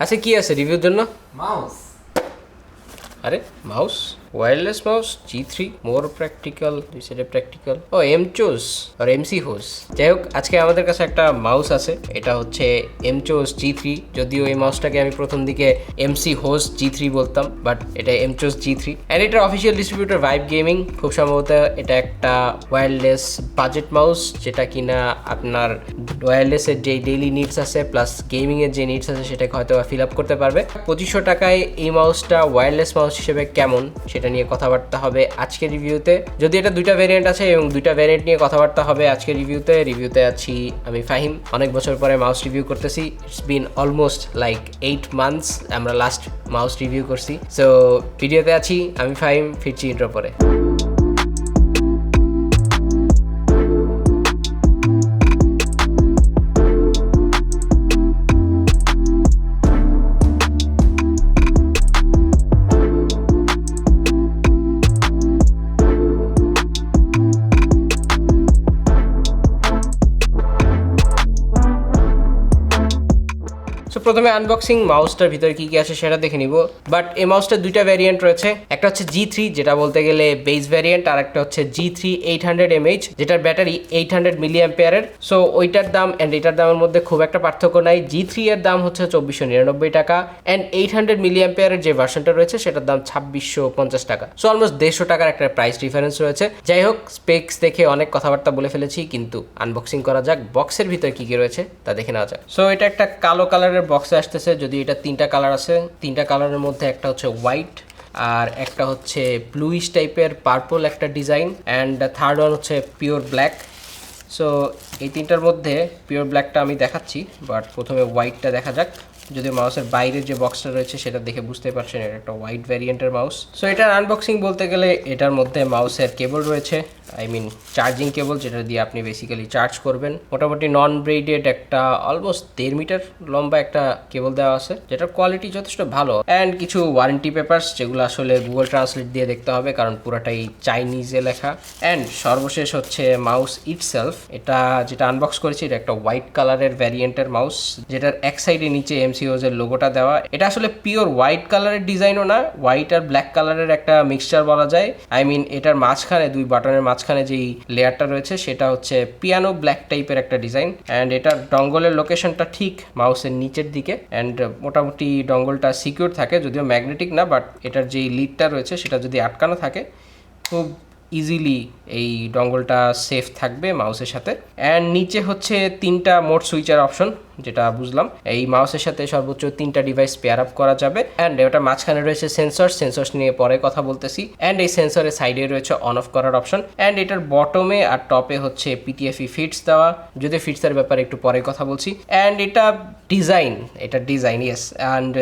আচ্ছা কি আছে রিভিউর জন্য? মাউস আরে mouse wireless mouse G three more practical দুই সাইডে প্র্যাকটিক্যাল ও এম চোজ আর এমসি হোস যাই হোক, আজকে আমাদের কাছে একটা মাউস আছে। এটা হচ্ছে এম চোজ জি থ্রি যদিও এই মাউসটাকে আমি প্রথম দিকে এমসি হোস জি থ্রি বলতাম বাট এটা M chose G three and এটার অফিসিয়াল ডিস্ট্রিবিউটর ভাইব গেমিং খুব সম্ভবত এটা একটা ওয়্যারলেস বাজেট মাউস যেটা কিনা আপনার ওয়্যারলেসের যে ডেইলি নিডস আছে প্লাস গেমিংয়ের যে নিডস আছে, সেটাকে হয়তো ফিল আপ করতে পারবে। পঁচিশশো টাকায় এই মাউসটা ওয়্যারলেস মাউস হিসেবে কেমন, সেটা নিয়ে কথাবার্তা হবে আজকের রিভিউতে। যদি এটা দুইটা ভ্যারিয়েন্ট আছে এবং দুইটা ভ্যারিয়েন্ট নিয়ে কথাবার্তা হবে আজকে রিভিউতে রিভিউতে আছি আমি ফাহিম। অনেক বছর পরে মাউস রিভিউ করতেছি। It's been almost like eight months আমরা লাস্ট মাউস রিভিউ করছি। সো ভিডিওতে আছি, আমি ফাহিম, ফিরছি ইন্ট্রো পরে। প্রথমে আনবক্সিং মাউসটার ভিতরে কি কি আছে সেটা দেখে নিব। বাট এই মাউসটার দুইটা ভ্যারিয়েন্ট রয়েছে। একটা হচ্ছে জি থ্রি যেটা বলতে গেলে বেস ভ্যারিয়েন্ট আর একটা হচ্ছে G three eight hundred MH যেটার ব্যাটারি এইট হান্ড্রেড মিলি অ্যাম্পেয়ারের সো ওইটার দাম অ্যান্ড এটার দামের মধ্যে খুব একটা পার্থক্য নাই। জি থ্রি এর দাম হচ্ছে চব্বিশশো নিরানব্বই টাকা অ্যান্ড এইট হান্ড্রেড মিলি অ্যাম্পেয়ারের যে ভার্সনটা রয়েছে, সেটার দাম ছাব্বিশশো পঞ্চাশ টাকা। সো অলমোস্ট দেড়শো টাকার একটা প্রাইস ডিফারেন্স রয়েছে। যাই হোক স্পেক্স দেখে অনেক কথাবার্তা বলে ফেলেছি, কিন্তু আনবক্সিং করা যাক বক্সের ভিতরে কি কি রয়েছে, তা দেখে নেওয়া যাক। সো এটা একটা কালো কালারের বক্সে আসতেছে, যদি এটা তিনটা কালার আছে, তিনটা কালারের মধ্যে একটা হচ্ছে হোয়াইট আর একটা হচ্ছে ব্লুইশ টাইপের পার্পল একটা ডিজাইন অ্যান্ড থার্ড ওয়ান হচ্ছে পিওর ব্ল্যাক সো এই তিনটার মধ্যে পিওর ব্ল্যাকটা আমি দেখাচ্ছি বাট প্রথমে হোয়াইটটা দেখা যাক। যদি মাউসের বাইরের যে বক্সটা রয়েছে সেটা দেখে বুঝতে পারছেন এটা একটা হোয়াইট ভ্যারিয়েন্টের মাউস সো এটার আনবক্সিং বলতে গেলে এটার মধ্যে মাউসের কেবল রয়েছে। আই মিন চার্জিং কেবল যেটা দিয়ে আপনি বেসিক্যালি চার্জ করবেন। মোটামুটি নন ব্রেডেড একটা অলমোস্ট দেড় মিটার লম্বা একটা কেবল দেওয়া আছে, যেটার কোয়ালিটি যথেষ্ট ভালো। অ্যান্ড কিছু ওয়ারেন্টি পেপার্স যেগুলো আসলে গুগল ট্রান্সলেট দিয়ে দেখতে হবে, কারণ পুরাটাই চাইনিজে লেখা। অ্যান্ড সর্বশেষ হচ্ছে মাউস ইটসেলফ এটা যেটা আনবক্স করেছি, এটা একটা হোয়াইট কালারের ভ্যারিয়েন্টের মাউস যেটার এক সাইডে নিচে এমসিওজ এর লোগোটা দেওয়া। এটা আসলে পিওর হোয়াইট কালারের ডিজাইনও না হোয়াইট আর ব্ল্যাক কালারের একটা মিক্সচার বলা যায়। আই মিন এটার মাঝখানে, দুই বাটনের মাঝখানে যেই লেয়ারটা রয়েছে, সেটা হচ্ছে পিয়ানো ব্ল্যাক টাইপের একটা ডিজাইন অ্যান্ড এটার ডঙ্গলের লোকেশনটা ঠিক মাউসের নিচের দিকে। অ্যান্ড মোটামুটি ডঙ্গলটা সিকিউর থাকে, যদিও ম্যাগনেটিক না বাট এটার যেই লিডটা রয়েছে, সেটা যদি আটকানো থাকে, খুব ইজিলি এই ডঙ্গলটা সেফ থাকবে মাউসের সাথে। অ্যান্ড নিচে হচ্ছে তিনটা মোড সুইচার অপশন যেটা বুঝলাম। এই মাউসের সাথে সর্বোচ্চ তিনটা ডিভাইস পেয়ার আপ করা যাবে। অ্যান্ড ওটা মাঝখানে রয়েছে সেন্সর সেন্সর নিয়ে পরে কথা বলতেছি। অ্যান্ড এই সেন্সরের সাইডে রয়েছে অন অফ করার অপশন অ্যান্ড এটার বটমে আর টপে হচ্ছে পিটিএফই ফিটস দেওয়া। যদি ফিটসের ব্যাপারে একটু পরে কথা বলছি। অ্যান্ড এটা ডিজাইন এটা design yes and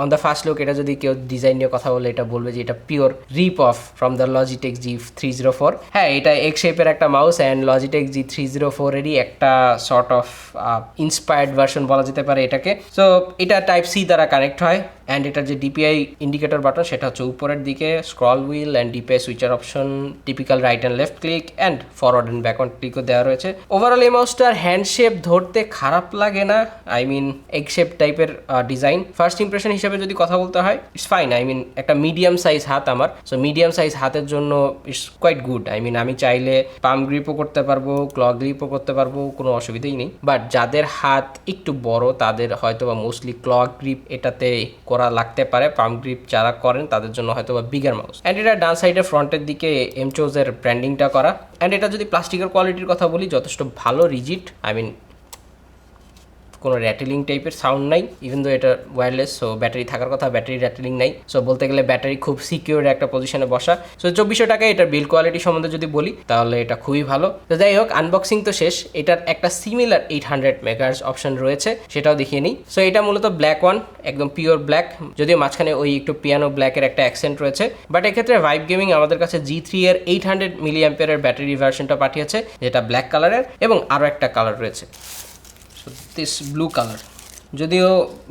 on the first look এটা যদি কেউ ডিজাইন নিয়ে কথা বলে, এটা বলবে যে এটা pure rip off from the Logitech G three zero four হ্যাঁ এটা এক শেপের একটা mouse and Logitech G three zero ফোরেরই একটা সর্ট অফ ইন্সপায়ার্ড ভার্সন বলা যেতে পারে এটাকে। সো এটা টাইপ সি দ্বারা কানেক্ট হয় অ্যান্ড এটার যে ডিপিআই ইন্ডিকেটর বাটন সেটা হচ্ছে উপরের দিকে scroll wheel and DPI switcher option typical right and left click and forward and backward ক্লিকও দেওয়া রয়েছে। ওভারঅল এই মাউসটার হ্যান্ড শেপ ধরতে খারাপ লাগে না। আই মিন এগ শেপ টাইপের ডিজাইন ফার্স্ট ইমপ্রেশন হিসেবে যদি কথা বলতে হয় ইটস ফাইন আই মিন একটা মিডিয়াম সাইজ হাত আমার। সো মিডিয়াম সাইজ হাতের জন্য it's quite good I mean আমি চাইলে পাম গ্রিপও করতে পারব ক্ল গ্রিপও করতে পারব, কোনো অসুবিধাই নেই। বাট যাদের হাত একটু বড়, তাদের হয়তো বা মোস্টলি ক্ল গ্রিপ এটাতে করা লাগতে পারে। পাম গ্রিপ যারা করেন, তাদের জন্য হয়তো বা বিগার মাউস অ্যান্ড এটা ডান সাইডের ফ্রন্টের দিকে এমচোজের ব্র্যান্ডিংটা করা। অ্যান্ড এটা যদি প্লাস্টিকের কোয়ালিটির কথা বলি, যথেষ্ট ভালো রিজিট আই মিন কোনো র্যাটেলিং টাইপের সাউন্ড নাই ইভেন দো এটা ওয়্যারলেস সো ব্যাটারি থাকার কথা ব্যাটারি র্যাটেলিং নাই। সো বলতে গেলে ব্যাটারি খুব সিকিউর একটা পজিশনে বসা। সো চব্বিশশো টাকায় এটার বিল কোয়ালিটি সম্বন্ধে যদি বলি, তাহলে এটা খুবই ভালো। তো যাই হোক আনবক্সিং তো শেষ। এটার একটা সিমিলার এইট হান্ড্রেড মেগার্স অপশন রয়েছে, সেটাও দেখিয়ে নিই। সো এটা মূলত ব্ল্যাক ওয়ান একদম পিওর ব্ল্যাক যদিও মাঝখানে ওই একটু পিয়ানো ব্ল্যাকের একটা অ্যাকসেন্ট রয়েছে। বাট এক্ষেত্রে ভাইব গেমিং আমাদের কাছে জি থ্রি এর এইট হান্ড্রেড মিলি অ্যাম্পিয়ারের ব্যাটারি ভার্সনটা পাঠিয়েছে, যেটা ব্ল্যাক কালারের এবং আরও একটা কালার রয়েছে। সো দিস ব্লু কালার যদিও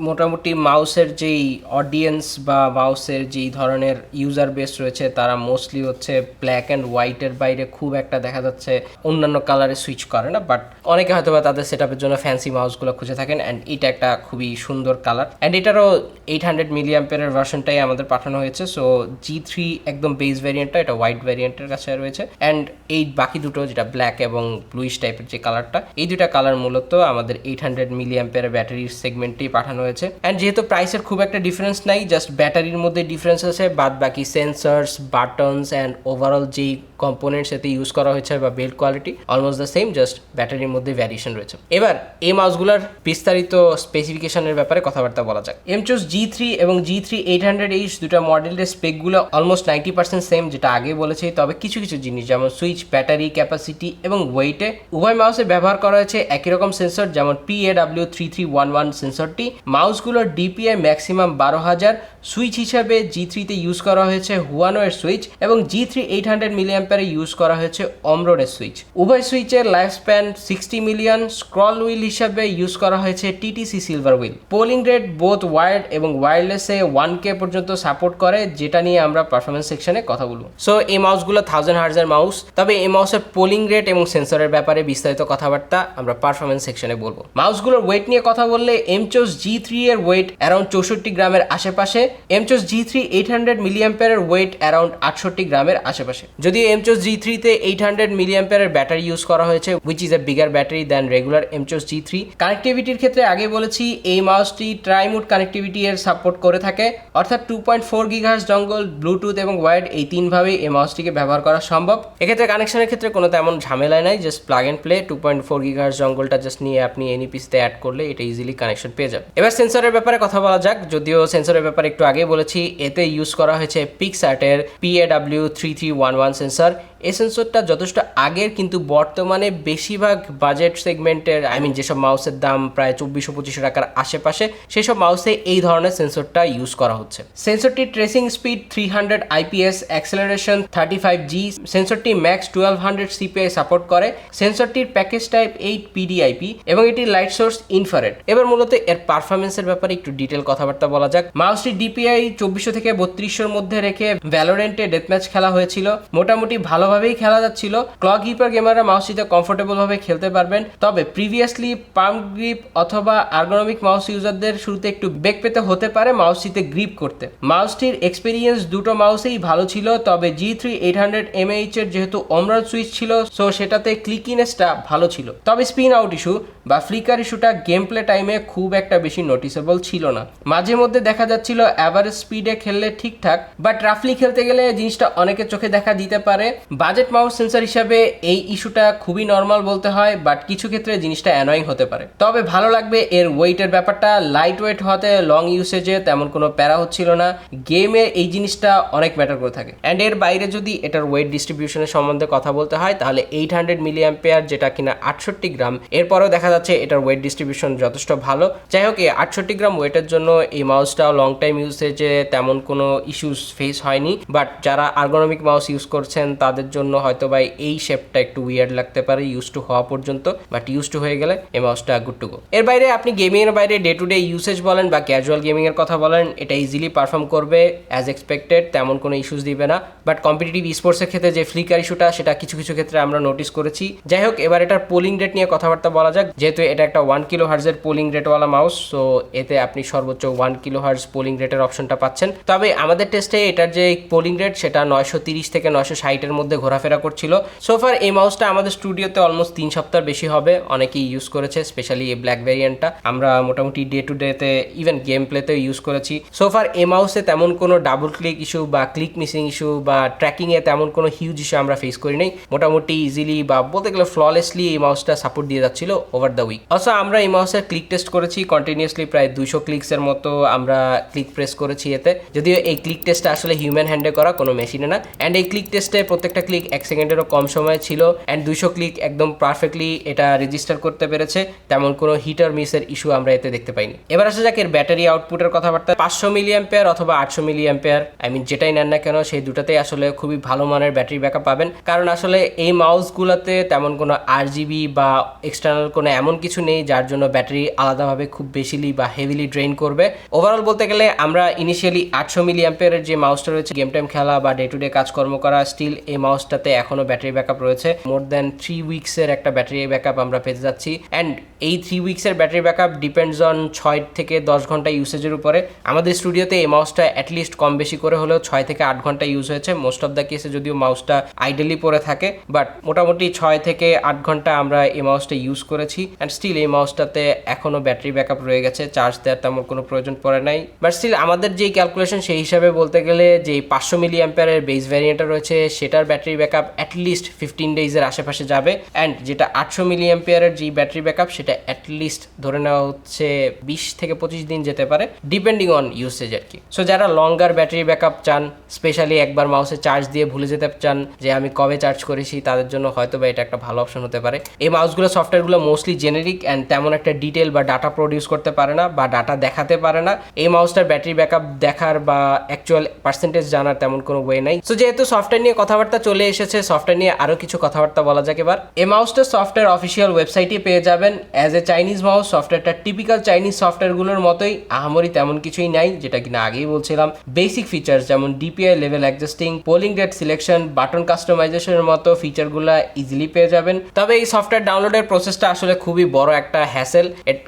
মোটামুটি মাউসের যেই অডিয়েন্স বা মাউসের যেই ধরনের ইউজার বেস রয়েছে, তারা মোস্টলি হচ্ছে ব্ল্যাক অ্যান্ড হোয়াইটের বাইরে খুব একটা দেখা যাচ্ছে অন্যান্য কালারে সুইচ করে না বাট অনেকে হয়তো বা তাদের সেট জন্য ফ্যান্সি মাউসগুলো খুঁজে থাকেন অ্যান্ড এটা একটা খুবই সুন্দর কালার অ্যান্ড এটারও এইট হান্ড্রেড মিলিয়াম্পের ভার্সনটাই আমাদের পাঠানো হয়েছে সো জি থ্রি একদম বেস ভ্যারিয়েন্টটা এটা হোয়াইট ভ্যারিয়েন্টের কাছে রয়েছে। অ্যান্ড এই বাকি দুটো, যেটা ব্ল্যাক এবং ব্লুইশ টাইপের যে কালারটা এই দুটা কালার মূলত আমাদের এইট হান্ড্রেড মিলিয়াম্পের ব্যাটারির সেগমেন্টেই পাঠানো হয়েছে। অ্যান্ড যেহেতু প্রাইসের খুব একটা ডিফারেন্স নাই জাস্ট ব্যাটারির মধ্যে ডিফারেন্স আছে, বাদ বাকি সেন্সার্স বাটনস অ্যান্ড ওভারঅল যেই কম্পোনেন্টস এতে ইউজ করা হয়েছে বা build quality almost the same just ব্যাটারির মধ্যে ভ্যারিয়েশন রয়েছে। এবার, এই মাউসগুলোর বিস্তারিত স্পেসিফিকেশনের ব্যাপারে কথাবার্তা বলা যাক। এমচোস জি থ্রি এবং G three eight hundred H দুটা মডেলের স্পেকগুলো অলমোস্ট নাইনটি পার্সেন্ট সেম যেটা আগে বলেছি। তবে কিছু কিছু জিনিস, যেমন সুইচ ব্যাটারি ক্যাপাসিটি এবং ওয়েটে উভয় মাউসে ব্যবহার করা হয়েছে একই রকম সেন্সর যেমন P A W three three one one সেন্সরটি মাউসগুলোর ডিপিআই ম্যাক্সিমাম বারো হাজার, সুইচ হিসাবে জি থ্রিতে ইউজ করা হয়েছে হুয়ানো এর সুইচ এবং জি থ্রি এইট হান্ড্রেড মিলিয়াম্পারে ইউজ করা হয়েছে অমরোডের সুইচ। উভয় সুইচের life span sixty million scroll wheel হিসাবে ইউজ করা হয়েছে TTC silver wheel polling rate both wired এবং ওয়্যারলেসে ওয়ান কে পর্যন্ত সাপোর্ট করে, যেটা নিয়ে আমরা পারফরমেন্স সেকশনে কথা বলব। সো এই মাউসগুলো থাউজেন্ড হার্জের মাউস তবে এই মাউসের পোলিং রেট এবং সেন্সরের ব্যাপারে বিস্তারিত কথাবার্তা আমরা পারফরমেন্স সেকশনে বলব। মাউসগুলোর ওয়েট নিয়ে কথা বললে এমচোস জি থ্রি এর ওয়েট অ্যারাউন্ড চৌষট্টি গ্রামের আশেপাশে, এমচোস জি থ্রি এইট হান্ড্রেড মিলিয়াম্পেয়ারের ওয়েট অ্যারাউন্ড আটষট্টি গ্রামের আশেপাশে। যদিও এমচোস জি থ্রিতে এইট হান্ড্রেড মিলিয়াম্পেয়ারের ব্যাটারি ইউজ করা হয়েছে which is a bigger battery than regular এমচোস G three কানেক্টিভিটির ক্ষেত্রে আগে বলেছি, এই মাউসটি ট্রাইমুড কানেক্টিভিটি এর সাপোর্ট করে থাকে। অর্থাৎ টু পয়েন্ট ফোর গিগার্স জঙ্গল ব্লুটুথ এবং ওয়াইড এই তিনভাবেই এই মাউসটিকে ব্যবহার করা সম্ভব। এক্ষেত্রে কানেকশনের ক্ষেত্রে কোনো তেমন ঝামেলা নাই just plug and play two point four gigahertz জঙ্গলটা জাস্ট নিয়ে আপনি এনইপিসিতে অ্যাড করলে এটা ইজিলি কানেকশন পেয়ে যাবে। এবার সেন্সরের ব্যাপারে কথা বলা যাক, যদিও সেন্সরের ব্যাপারে একটু আগে বলেছি, এতে ইউজ করা হয়েছে পিক্সার্টের PAW three three one one sensor এই সেন্সরটা যথেষ্ট আগের, কিন্তু বর্তমানে বেশিরভাগ বাজেট সেগমেন্টের আই মিন যেসব মাউসের দাম প্রায় চব্বিশশো, পঁচিশশো টাকার আশেপাশে, সেসব মাউসে এই ধরনের সেন্সরটা ইউজ করা হচ্ছে। সেন্সরটির tracing speed three hundred IPS acceleration thirty five G সেন্সরটি max twelve hundred CPI support করে। সেন্সরটির প্যাকেজ টাইপ এইট পিডিআইপি এবং এটি লাইট সোর্স ইনফারেট এবার মূলত এর পারফরমেন্সের ব্যাপারে একটু ডিটেল কথাবার্তা বলা যাক। মাউসটি ডিপিআই চব্বিশশো থেকে বত্রিশশোর মধ্যে রেখে ভ্যালোরেন্টে ডেথ ম্যাচ খেলা হয়েছিল। মোটামুটি ভালোভাবেই খেলা যাচ্ছিল। ক্লক হিপার গেমাররা মাউসটিতে কমফোর্টেবল ভাবে খেলতে পারবেন। তবে প্রিভিয়াসলি পাম্প গ্রিপ অথবা আর্গোনমিক মাউস ইউজারদের শুরুতে একটু বেগ পেতে হতে পারে মাউসটিতে গ্রিপ করতে। মাউসটির এক্সপিরিয়েন্স দুটো মাউসেই ভালো ছিল, তবে G three eight hundred MH এর যেহেতু অমরাল সুইচ ছিল সো সেটাতে ক্লিকিনেসটা ভালো ছিল। তবে স্পিন আউট ইস্যু বা ফ্লিকার ইস্যুটা গেম প্লে টাইমে খুব একটা বেশি নোটিসেবল ছিল না। মাঝে মধ্যে দেখা যাচ্ছিল অ্যাভারেজ স্পিডে খেললে ঠিকঠাক বাট রাফলি খেলতে গেলে জিনিসটা অনেকের চোখে দেখা দিতে পারে। বাজেট মাউস সেন্সর হিসাবে এই ইস্যুটা খুবই নর্মাল বলতে হয়, বাট কিছু ক্ষেত্রে জিনিসটা অ্যানয়িং হতে পারে। তবে ভালো লাগবে এর ওয়েটের ব্যাপারটা লাইট ওয়েট হতে লং ইউসেজে তেমন কোনো প্যারা হচ্ছিল না। গেমে এই জিনিসটা অনেক ম্যাটার করে থাকে। অ্যান্ড এর বাইরে যদি এটার ওয়েট ডিস্ট্রিবিউশনের সম্বন্ধে কথা বলতে হয়, তাহলে এইট হান্ড্রেড মিলিয়াম্পেয়ার যেটা কিনা আটষট্টি গ্রাম, এরপরেও দেখা যাচ্ছে এটার ওয়েট ডিস্ট্রিবিউশন যথেষ্ট ভালো। যাই হোক, এই আটষট্টি গ্রাম ওয়েটের জন্য এই মাউসটাও লং টাইম ইউসেজে তেমন কোনো ইস্যুস ফেস হয়নি। বাট যারা আর্গোনমিক মাউস ইউজ করছেন, তাদের জন্য হয়তো বা এই শেপটা একটু উইয়ার্ড লাগতে পারে ইউজ টু হওয়া পর্যন্ত বাট ইউজ টু হয়ে গেলে এই মাউসটা গুড টু গো এর বাইরে আপনি গেমিং এর বাইরে ডে টু ডে ইউসেজ বলেন বা ক্যাজুয়াল গেমিং এর কথা বলেন, এটা ইজিলি পারফর্ম করবে অ্যাজ এক্সপেক্টেড তেমন কোনো ইস্যুস দিবে না বাট কম্পিটিটিভ স্পোর্টসের ক্ষেত্রে যে ফ্লিকার ইস্যুটা সেটা কিছু কিছু ক্ষেত্রে আমরা নোটিস করেছি। যাই হোক, এবার এটার পোলিং রেট নিয়ে কথাবার্তা বলা যাক, যেহেতু এটা একটা ওয়ান কিলো হার্জের পোলিং রেটওয়ালা মাউস সো এতে আপনি সর্বোচ্চ ওয়ান কিলো হার্জ পোলিং রেটের অপশনটা পাচ্ছেন। তবে আমাদের টেস্টে এটার যে পোলিং রেট সেটা নয়শো তিরিশ থেকে নয়শো ষাটের মধ্যে ঘোরাফেরা করছিল। সোফার এই মাউসটা আমাদের স্টুডিওতে অলমোস্ট তিন সপ্তাহ বেশি হবে। অনেকেই ইউজ করেছে স্পেশালি এই ব্ল্যাক ভ্যারিয়েন্টটা আমরা মোটামুটি ডে টু ডেতে ইভেন গেম প্লেতেও ইউজ করেছি সোফার এই মাউসে তেমন কোনো ডাবল ক্লিক ইস্যু বা ক্লিক মিসিং ইস্যু বা ট্র্যাকিংয়ে তেমন কোনো হিউজ ইস্যু আমরা ফেস করি নাই। মোটামুটি ইজিলি বা বলতে গেলে ফ্ললেসলি এই মাউসটা সাপোর্ট দিয়ে যাচ্ছিল ওভার দ্য উইক অলসো আমরা এই মাউসের ক্লিক টেস্ট করেছি কন্টিনিউসলি প্রায় দুশো ক্লিকসের মতো আমরা ক্লিক প্রেস করেছি এতে। যদিও এই ক্লিক টেস্টটা আসলে হিউম্যান হ্যান্ডে করা, কোনো মেশিনে না। অ্যান্ড এই ক্লিক টেস্টে প্রত্যেকটা ক্লিক এক সেকেন্ডেরও কম সময় ছিল অ্যান্ড দুইশো ক্লিক একদম পারফেক্টলি এটা রেজিস্টার করতে পেরেছে। তেমন কোনো হিটার মিসের ইস্যু আমরা এতে দেখতে পাইনি। এবার আসা যাক এর ব্যাটারি আউটপুটের কথাবার্তা। পাঁচশো মিলি অ্যাম্পেয়ার অথবা আটশো মিলি অ্যাম্পেয়ার আই মিন যেটাই নেন না কেন, সেই দুটাতেই আসলে খুবই ভালো মানের ব্যাটারি ব্যাকআপ পাবেন। কারণ আসলে এই মাউসগুলোতে তেমন কোনো আর জিবি বা এক্সটার্নাল কোনো এমন কিছু নেই যার জন্য ব্যাটারি আলাদাভাবে খুব বেশিলি বা হেভিলি ড্রেন করবে। ওভারঅল বলতে গেলে আমরা ইনিশিয়ালি আটশো মিলি অ্যাম্পেয়ারের যে মাউসটা রয়েছে গেম টাইম খেলা বা ডে টু ডে কাজকর্ম করা স্টিল এই মাউসটাতে এখনও ব্যাটারি ব্যাকআপ রয়েছে। মোর দ্যান থ্রি উইক্সের একটা ব্যাটারি ব্যাকআপ আমরা পেতে যাচ্ছি। অ্যান্ড এই থ্রি উইক্সের ব্যাটারি ব্যাকআপ ডিপেন্ডস অন ছয় থেকে দশ ঘণ্টা ইউসেজের উপরে। আমাদের স্টুডিওতে এই মাউসটা অ্যাটলিস্ট কম বেশি করে হলেও ছয় থেকে আট ঘণ্টা ইউজ হয়েছে। মোস্ট অফ দ্য কেসে যদিও মাউসটা আইডেলি পরে থাকে বাট মোটামুটি ছয় থেকে আট ঘণ্টা আমরা এই মাউসটা ইউজ করেছি। অ্যান্ড স্টিল এই মাউসটাতে এখনও ব্যাটারি ব্যাকআপ রয়ে গেছে। চার্জ দেওয়ার তেমন কোনো প্রয়োজন পড়ে নাই। বাট স্টিল আমাদের যেই ক্যালকুলেশন সেই হিসাবে বলতে গেলে যে পাঁচশো মিলি অ্যাম্পিয়ারের বেস ভ্যারিয়েন্টটা রয়েছে, সেটার ব্যাকআপ অ্যাটলিস্ট ফিফটিন ডেজের আশেপাশে যাবে। অ্যান্ড যেটা আটশো মিলি অ্যাম্পিয়ারের যে ব্যাটারি ব্যাকআপ সেটা অ্যাটলিস্ট ধরে নেওয়া হচ্ছে বিশ থেকে পঁচিশ দিন যেতে পারে ডিপেন্ডিং অন ইউসেজ আর কি। সো যারা লঙ্গার ব্যাটারি ব্যাকআপ চান স্পেশালি একবার মাউসে চার্জ দিয়ে ভুলে যেতে চান, যে আমি কবে চার্জ করেছি, তাদের জন্য হয়তো বা এটা একটা ভালো অপশন হতে পারে। এই মাউসগুলো সফটওয়্যারগুলো মোস্টলি জেনেরিক অ্যান্ড তেমন একটা ডিটেল বা ডাটা প্রডিউস করতে পারে না বা ডাটা দেখাতে পারে না। এই মাউসটার ব্যাটারি ব্যাকআপ দেখার বা অ্যাকচুয়াল পার্সেন্টেজ জানার তেমন কোনো ওয়ে নাই। সো যেহেতু সফটওয়্যার নিয়ে কথাবার্তা চলে এসেছে সফটওয়্যার নিয়ে আরও কিছু কথাবার্তা বলা যাক এবার। এই মাউসটা সফটওয়্যার অফিসিয়াল ওয়েবসাইটে পেয়ে যাবেন। অ্যাজ এ চাইনিজ মাউস সফটওয়্যারটা টিপিক্যাল চাইনিজ সফটওয়্যারগুলোর মতোই, আহামরি তেমন কিছুই নাই, যেটা কিনা আগেই বলছিলাম। বেসিক ফিচার্স যেমন DPI level adjusting polling rate selection button কাস্টমাইজেশনের মতো ফিচারগুলো ইজিলি পেয়ে যাবেন। তবে এই সফটওয়্যার ডাউনলোডের প্রসেসটা আসলে খুবই বড় একটা হ্যাসেল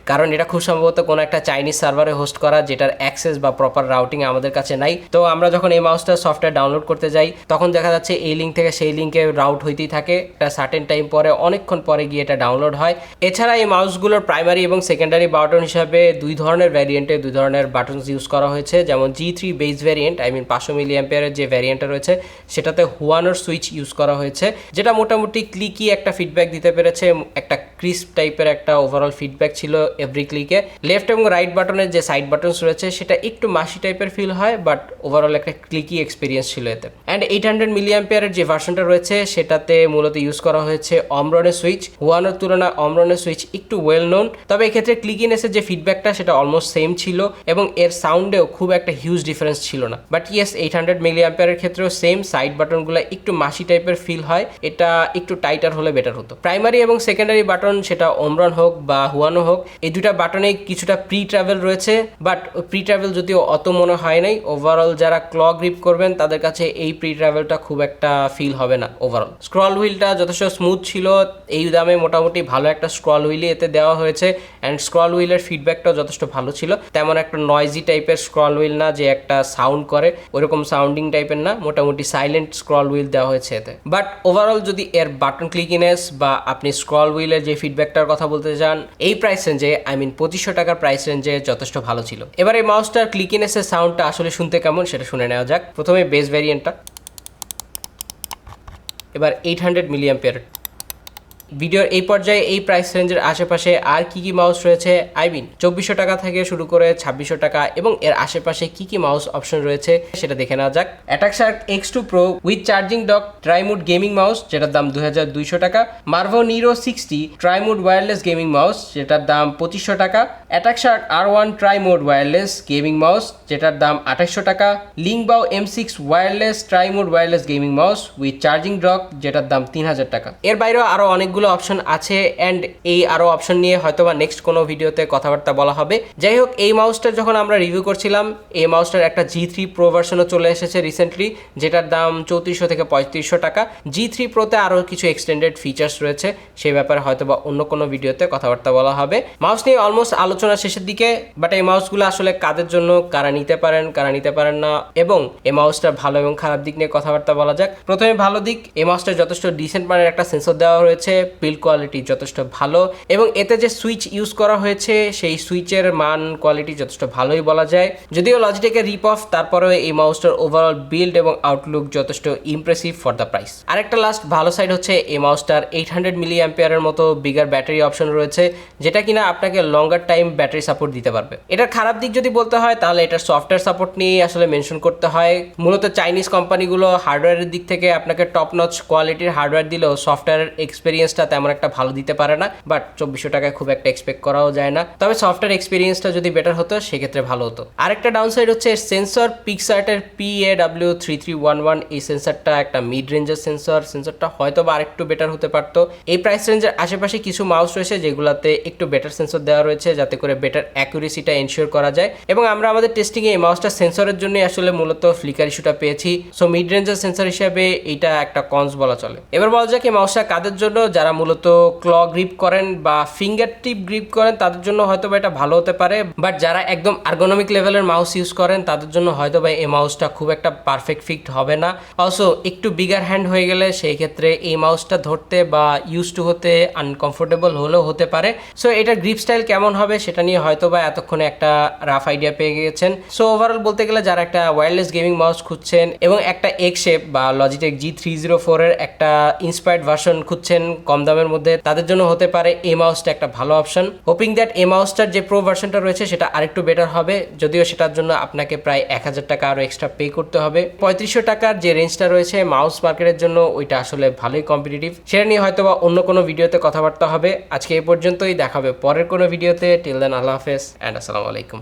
কারণ এটা খুব সম্ভবত কোনো একটা চাইনিজ সার্ভারে হোস্ট করা, যেটার অ্যাক্সেস বা প্রপার রাউটিং আমাদের কাছে নাই। তো আমরা যখন এই মাউসটা সফটওয়্যার ডাউনলোড করতে যাই, তখন দেখা যাচ্ছে এই লিঙ্ক থেকে সেই লিঙ্কে রাউট হইতেই থাকে। একটা সার্টেন টাইম পরে, অনেকক্ষণ পরে গিয়ে এটা ডাউনলোড হয়। এছাড়া এই মাউসগুলোর প্রাইমারি এবং সেকেন্ডারি বাটন হিসাবে দুই ধরনের ভ্যারিয়েন্টে দুই ধরনের বাটনস ইউজ করা হয়েছে। যেমন G three base variant I mean পাঁচশো মিলি অ্যাম্পিয়ারের যে ভ্যারিয়েন্টটা রয়েছে, সেটাতে হুয়ানোর সুইচ ইউজ করা হয়েছে, যেটা মোটামুটি ক্লিকি একটা ফিডব্যাক দিতে পেরেছে। একটা ক্রিস্প টাইপের একটা ওভারঅল ফিডব্যাক ছিল এভরি ক্লিকে লেফট এবং রাইট বাটনের যে সাইড বাটনস রয়েছে, সেটা একটু মাসি টাইপের ফিল হয় বাট ওভারঅল একটা ক্লিকি এক্সপিরিয়েন্স ছিল এতে। অ্যান্ড এইট হান্ড্রেড মিলি অ্যাম্পিয়ারের যে ভার্সনটা রয়েছে, সেটাতে মূলত ইউজ করা হয়েছে অমরনের সুইচ হুয়ানোর তুলনায় অমরনের সুইচ একটু ওয়েল নোন তবে এক্ষেত্রে ক্লিকিনেসের যে ফিডব্যাকটা সেটা অলমোস্ট সেম ছিল এবং এর সাউন্ডেও খুব একটা হিউজ ডিফারেন্স ছিল না। বাট ইয়েস এইট হান্ড্রেড মিলি অ্যাম্পিয়ারের ক্ষেত্রেও সেম সাইড বাটনগুলো একটু মাসি টাইপের ফিল হয়। এটা একটু টাইটার হলে বেটার হতো। প্রাইমারি এবং সেকেন্ডারি বাটন সেটা ওমরন হোক বা হুয়ানো হোক, এই দুটা বাটনে কিছুটা প্রি ট্রাভেল রয়েছে। বাট প্রি ট্রাভেল যদিও অত মনে হয় নাই ওভারঅল যারা ক্ল গ্রিপ করবেন, তাদের কাছে এই প্রি ট্রাভেলটা খুব একটা ফিল হবে না ওভারঅল স্ক্রল হুইলটা যথেষ্ট স্মুথ ছিল, এই দামে মোটামুটি ভালো একটা স্ক্রল হুইলই এতে দেওয়া হয়েছে অ্যান্ড স্ক্রল হুইলের ফিডব্যাকটাও যথেষ্ট ভালো ছিল। তেমন একটা নয়েজি টাইপের স্ক্রল হুইল না যে একটা সাউন্ড করে, ওরকম সাউন্ডিং টাইপের না, মোটামুটি সাইলেন্ট স্ক্রল হুইল দেওয়া হয়েছে এতে। বাট ওভারঅল যদি এর বাটন ক্লিকিনেস বা আপনি স্ক্রল হুইলের যে ফিডব্যাকটার কথা বলতে চান, এই প্রাইস রেঞ্জে আই মিন পঁচিশশো টাকার প্রাইস রেঞ্জে যথেষ্ট ভালো ছিল। এবার এই মাউসটার ক্লিকিনেসের সাউন্ডটা আসলে শুনতে কেমন, সেটা শুনে নেওয়া যাক। প্রথমে বেস ভ্যারিয়েন্টটা এবার এইট হান্ড্রেড মিলিয়াম ভিডিওর এই পর্যায়ে এই প্রাইস রেঞ্জের আশেপাশে আর কি কি মাউস রয়েছে? আই মিন চব্বিশশো টাকা থেকে শুরু করে ছাব্বিশশো টাকা এবং এর আশেপাশে কি কি মাউস অপশন রয়েছে সেটা দেখে নেওয়া যাক। Attack Shark X two pro with charging dock trimode gaming mouse যেটার দাম দুই হাজার দুইশো টাকা। Marvo Nero sixty trimode wireless gaming mouse যেটার দাম পঁচিশশো টাকা। Attack Shark R one trimode wireless gaming mouse যেটার দাম আঠাশশো টাকা। লিঙ্কবাও M six wireless trimode wireless gaming mouse with charging dock যেটার দাম তিন হাজার টাকা। এর বাইরেও আরও অনেকগুলো অপশন আছে অ্যান্ড এই আরও অপশন নিয়ে হয়তো বা নেক্সট কোনো ভিডিওতে কথাবার্তা বলা হবে। যাই হোক, এই মাউসটা যখন আমরা রিভিউ করছিলাম, এই মাউসটার একটা জি থ্রি প্রো ভার্সনও চলে এসেছে রিসেন্টলি যেটার দাম চৌত্রিশশো থেকে পঁয়ত্রিশশো টাকা। জি থ্রি প্রোতে আরও কিছু এক্সটেন্ডেড ফিচার্স রয়েছে, সেই ব্যাপারে হয়তো বা অন্য কোনো ভিডিওতে কথাবার্তা বলা হবে। মাউস নিয়ে অলমোস্ট আলোচনা শেষের দিকে বাট এই মাউসগুলো আসলে কাদের জন্য, কারা নিতে পারেন, কারা নিতে পারেন না, এবং এই মাউসটার ভালো এবং খারাপ দিক নিয়ে কথাবার্তা বলা যাক। প্রথমে ভালো দিক, এই মাউসটা যথেষ্ট ডিসেন্ট মানের একটা সেন্সর দেওয়া হয়েছে বিল্ড কোয়ালিটি যথেষ্ট ভালো এবং এতে যে সুইচ ইউজ করা হয়েছে, সেই সুইচের মান কোয়ালিটি যথেষ্ট ভালোই বলা যায়। যদিও লজিটেকের রিপ অফ তারপরেও এই মাউসটার ওভারঅল বিল্ড এবং আউটলুক যথেষ্ট ইমপ্রেসিভ ফর দ্য প্রাইস আরেকটা লাস্ট ভালো সাইড হচ্ছে এই মাউসটার এইট হান্ড্রেড মিলি অ্যাম্পিয়ারের মতো বিগার ব্যাটারি অপশন রয়েছে, যেটা কিনা আপনাকে লঙ্গার টাইম ব্যাটারি সাপোর্ট দিতে পারবে। এটার খারাপ দিক যদি বলতে হয়, তাহলে এটার সফটওয়্যার সাপোর্ট নিয়ে আসলে মেনশন করতে হয়। মূলত চাইনিজ কোম্পানিগুলো হার্ডওয়্যারের দিক থেকে আপনাকে টপ নচ কোয়ালিটির হার্ডওয়্যার দিলেও সফটওয়্যারের এক্সপিরিয়েন্সটা তেমন একটা ভালো দিতে পারে না বাট চব্বিশশো টাকায় খুব একটা এক্সপেক্ট করাও যায় না। তবে সফটওয়্যার এক্সপিরিয়েন্সটা যদি বেটার হতো, সেক্ষেত্রে ভালো হতো। আরেকটা ডাউন সাইড হচ্ছে sensor পিকসার্টের P A W three three one one এই সেন্সরটা একটা মিড রেঞ্জের সেন্সর সেন্সরটা হয়তো বা আরেকটু বেটার হতে পারতো। এই প্রাইস রেঞ্জের আশেপাশে কিছু মাউস রয়েছে, যেগুলোতে একটু বেটার সেন্সর দেওয়া রয়েছে, যাতে করে বেটার অ্যাকুরেসিটা এনশিওর করা যায়। এবং আমরা আমাদের টেস্টিংয়ে এই মাউসটা সেন্সরের জন্য আসলে মূলত ফ্লিকার ইস্যুটা পেয়েছি। সো মিড রেঞ্জের সেন্সর হিসেবে এটা একটা কনস বলা চলে। এবার বলা যাক এই মাউসটা কাদের জন্য, যারা মূলত ক্ল গ্রিপ করেন বা ফিঙ্গার টিপ গ্রিপ করেন, তাদের জন্য হয়তো বা এটা ভালো হতে পারে। বাট যারা একদম আর্গোনমিক লেভেলের মাউস ইউজ করেন, তাদের জন্য হয়তো বা এই মাউসটা খুব একটা পারফেক্ট ফিট হবে না। অলসো একটু বিগার হ্যান্ড হয়ে গেলে সেই ক্ষেত্রে এই মাউসটা ধরতে বা ইউজ টু হতে আনকমফোর্টেবল হলেও হতে পারে। সো এটার গ্রিপ স্টাইল কেমন হবে সেটা নিয়ে হয়তো বা এতক্ষণে একটা রাফ আইডিয়া পেয়ে গেছেন। সো ওভারঅল বলতে গেলে যারা একটা ওয়্যারলেস গেমিং মাউস খুঁজছেন এবং একটা এগ শেপ বা লজিটেক জি থ্রি জিরো ফোরের একটা ইন্সপায়ার্ড ভার্সন খুঁজছেন কম দামের মধ্যে তাদের জন্য হতে পারে এ মাউসটা একটা ভালো অপশন হোপিং দ্যাট এ মাউসটার যে প্রো ভার্সনটা রয়েছে, সেটা আরেকটু বেটার হবে। যদিও সেটার জন্য আপনাকে প্রায় এক হাজার টাকা আরও এক্সট্রা পে করতে হবে। পঁয়ত্রিশশো টাকার যে রেঞ্জটা রয়েছে মাউস মার্কেটের জন্য ওইটা আসলে ভালোই কম্পিটিটিভ সেটা নিয়ে হয়তো বা অন্য কোনো ভিডিওতে কথাবার্তা হবে। আজকে এ পর্যন্তই। দেখাবে পরের কোনো ভিডিওতে টিল দেন আল্লাহ হাফেজ অ্যান্ড আসসালামু আলাইকুম।